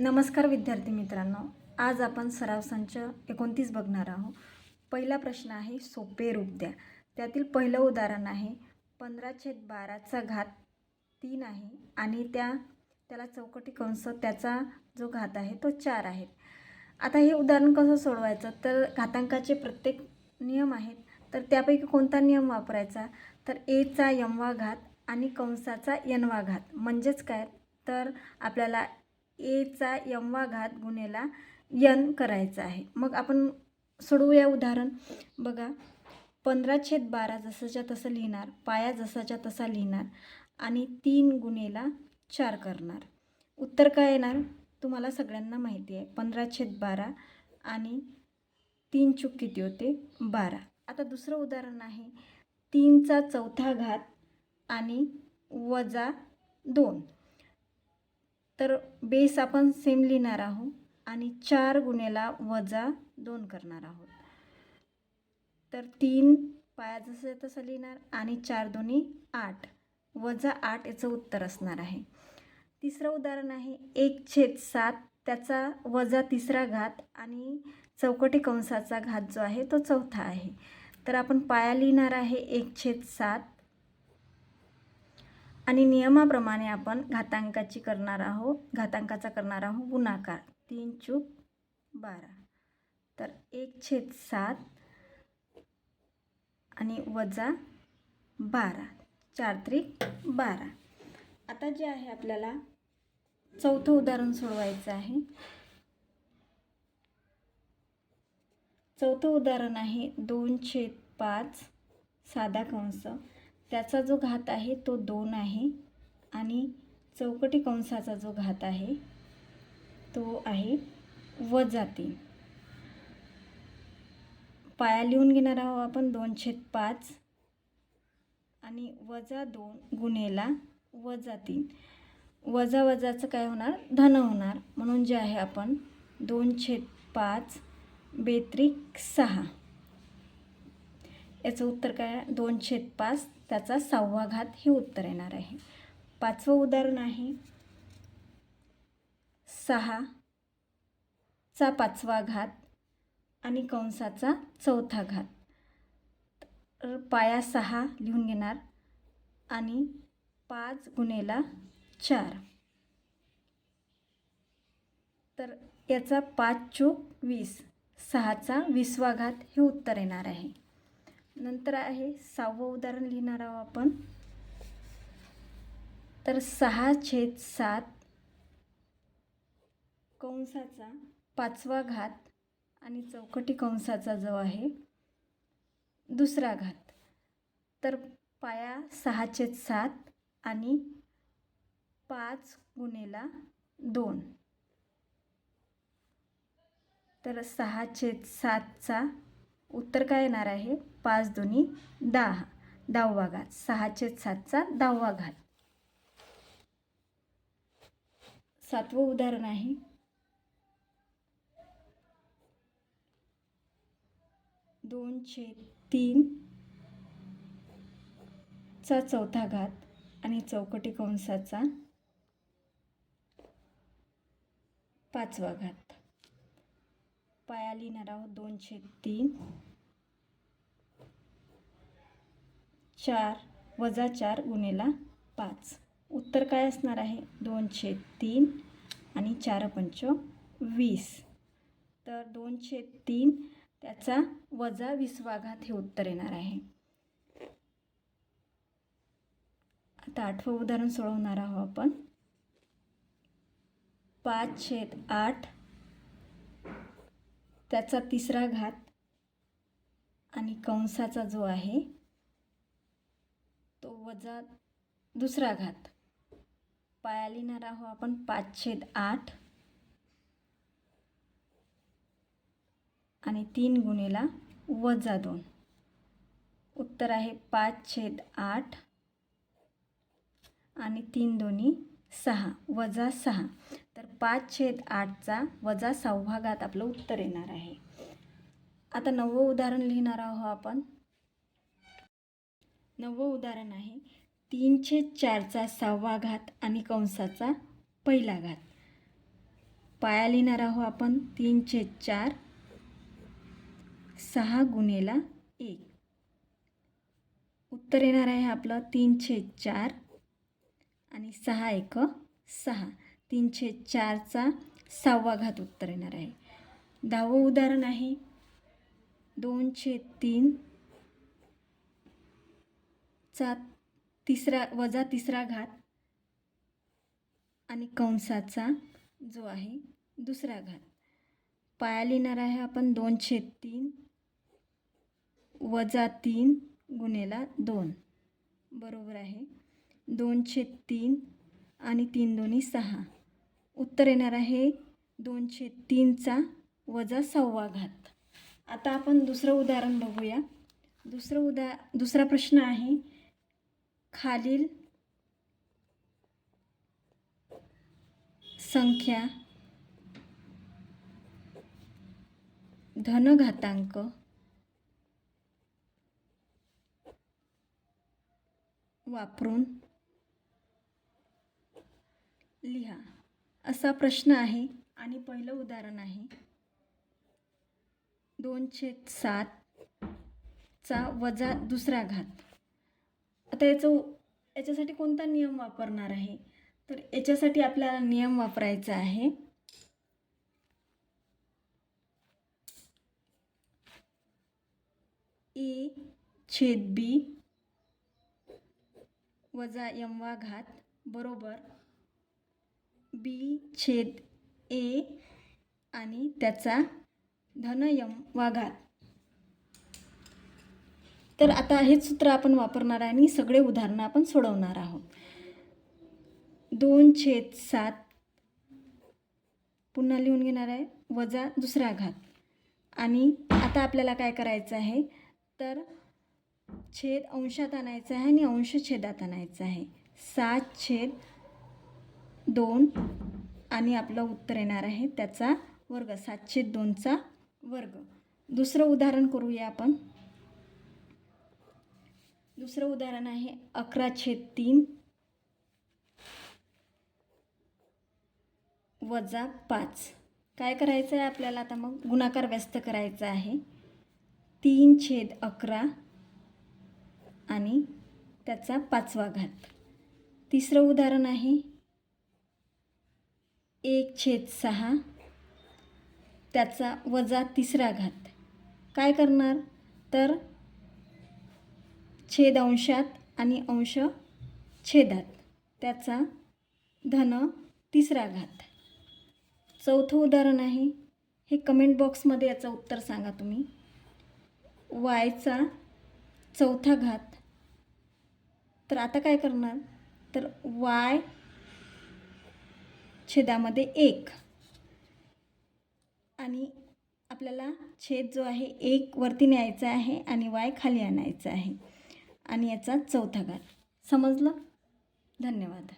नमस्कार विद्यार्थी मित्रांनो आज आपण सराव संच एकोणतीस बघणार आहोत. पहिला प्रश्न आहे सोपे रूप द्या. त्यातील पहिलं उदाहरण आहे पंधरा छेद बाराचा घात तीन आहे आणि त्या त्याला चौकटी कंस त्याचा जो घात आहे तो चार आहे. आता हे उदाहरण कसं सोडवायचं? तर घातांकाचे प्रत्येक नियम आहेत. तर त्यापैकी कोणता नियम वापरायचा? तर एचा यमवा घात आणि कंसाचा यनवा घात. म्हणजेच काय? तर आपल्याला एचा यमवा घात गुणेला यन करायचा आहे. मग आपण सोडवूया उदाहरण. बघा पंधरा छेद बारा जसंच्या तसं लिहिणार पाया जसाच्या तसा लिहिणार आणि तीन गुणेला चार करणार. उत्तर काय येणार? तुम्हाला सगळ्यांना माहिती आहे. पंधरा छेद बारा आणि तीन चूक किती होते? बारा. आता दुसरं उदाहरण आहे. तीनचा चौथा घात आणि वजा दोन. तर बेस आपण सेम लिहिणार आहोत आणि चार गुण्याला वजा दोन करणार आहोत. तर तीन पाया जसं तसं लिहिणार आणि चार दोन्ही आठ. वजा आठ याचं उत्तर असणार आहे. तिसरं उदाहरण आहे एक छेद सात. त्याचा वजा तिसरा घात आणि चौकटी कंसाचा घात जो आहे तो चौथा आहे. तर आपण पाया लिहिणार आहे एक छेद सात. आणि नियमाप्रमाणे आपण घातांकाची करणार आहोत घातांकाचा करणार आहोत गुणाकार. तीन चूक बारा. तर एक छेद सात आणि वजा बारा. चार त्रिक बारा. आता जे आहे आपल्याला चौथं उदाहरण सोडवायचं आहे. चौथं उदाहरण आहे दोन छेद पाच साधा कंस. त्याचा जो घात आहे तो दोन आहे आणि चौकटी कंसाचा जो घात आहे तो आहे वजा तीन. पाया लिहून घेणार आहोत आपण दोन छेद पाच आणि वजा दोन गुन्हेला वजा तीन. वजा वजाचं काय होणार? धन होणार. म्हणून जे आहे आपण दोन छेद पाच बेत्रिक सहा. याचं उत्तर काय दोन छेद पाच त्याचा सहावा घात हे उत्तर येणार आहे. पाचवं उदाहरण आहे. सहा चा पाचवा घात आणि कंसाचा चौथा घात. तर पाया सहा लिहून घेणार आणि पाच गुणेला चार. तर याचा पाच चूक वीस सहाचा विसवा घात हे उत्तर येणार आहे. नंतर आहे सहावं उदाहरण लिहिणार आहोत आपण. तर सहा छेद सात कंसाचा पाचवा घात आणि चौकटी कंसाचा जो आहे दुसरा घात. तर पाया सहा छेद सात आणि पाच गुणेला दोन. तर सहा छेद सातचा उत्तर काय येणार आहे? पाच दोन्ही दहा. दहावा घात सहाचे सातचा दहावा घात सातवं उदाहरण आहे. दोन छेद तीन चा चौथा घात आणि चौकटी कंसाचा पाचवा घात. पायाली नराव आहोत दोन छेद तीन. चार वजा चार गुणेला पाच. उत्तर काय असणार आहे? दोनशे तीन आणि चार पंच वीस. तर दोनशे तीन त्याचा वजा वीसवा घात हे उत्तर येणार आहे. आता आठवं उदाहरण सोडवणार आहोत आपण. पाच छेद आठ त्याचा तिसरा घात आणि कंसाचा जो आहे वजा दुसरा घात. पाया लिहिणार आहो आपण पाच छेद आठ. आणि तीन गुणेला वजा दोन. उत्तर आहे पाच छेद आठ. आणि तीन दोन्ही सहा वजा सहा. तर पाच छेद आठचा वजा सहावा घात आपलं उत्तर येणार आहे. आता नववं उदाहरण लिहिणार आहोत आपण. नवं उदाहरण आहे. तीनशे चारचा सहावा घात आणि कंसाचा पहिला घात. पाया लिहिणार आहोत आपण. तीनशे चार सहा गुणेला एक. उत्तर येणार आहे आपलं तीनशे चार आणि सहा एक सहा. तीनशे चारचा सहावा घात उत्तर येणार आहे. दहावं उदाहरण आहे. दोनशे तीन चा तिसरा वजा तिसरा घात आणि कंसाचा जो आहे दुसरा घात. पाया लिहिणार आहे आपण दोन छेद तीन वजा तीन गुणेला दोन. बरोबर आहे. दोन छेद तीन आणि तीन दोन्ही सहा. उत्तर येणार आहे दोनशे तीनचा वजा सव्वा घात. आता आपण दुसरं उदाहरण बघूया. दुसरं उदा दुसरा प्रश्न आहे खालील संख्या धनघातांक वापरून लिहा. असा प्रश्न आहे आणि पहिलं उदाहरण आहे. दोनशे सातचा वजा दुसरा घात. आता याचं याच्यासाठी कोणता नियम वापरणार आहे? तर याच्यासाठी आपल्याला नियम वापरायचा आहे. ए छेद बी वजा यमवा घात बरोबर बी छेद ए आणि त्याचा धन वाघात. घात तर आता हेच सूत्र आपण वापरणार आहे आणि सगळे उदाहरणं आपण सोडवणार आहोत. दोन छेद सात. पुन्हा लिहून घेणार आहे. वजा दुसरा घात. आणि आता आपल्याला काय करायचं आहे? तर छेद अंशात आणायचा आहे आणि अंश छेदात आणायचा आहे. सात छेद दोन आणि आपलं उत्तर येणार आहे त्याचा वर्ग. सात छेद दोनचा वर्ग. दुसरं उदाहरण करूया आपण. दुसरं उदाहरण आहे अकरा छेद तीन. वजा पाच. काय करायचं आहे आपल्याला आता मग? गुणाकार व्यस्त करायचा आहे. तीन छेद अकरा आणि त्याचा पाचवा घात. तिसरं उदाहरण आहे एक छेद सहा. त्याचा वजा तिसरा घात. काय करणार? तर छेद अंशात आणि अंश छेदात. त्याचा धन तिसरा घात. चौथं उदाहरण आहे. हे कमेंट बॉक्समध्ये याचं उत्तर सांगा तुम्ही. वायचा चौथा घात. तर आता काय करणार? तर वाय छेदामध्ये एक. आणि आपल्याला छेद जो आहे एक वरती न्यायचा आहे आणि वाय खाली आणायचा आहे. आणि याचा चौथा घात समजलं? धन्यवाद.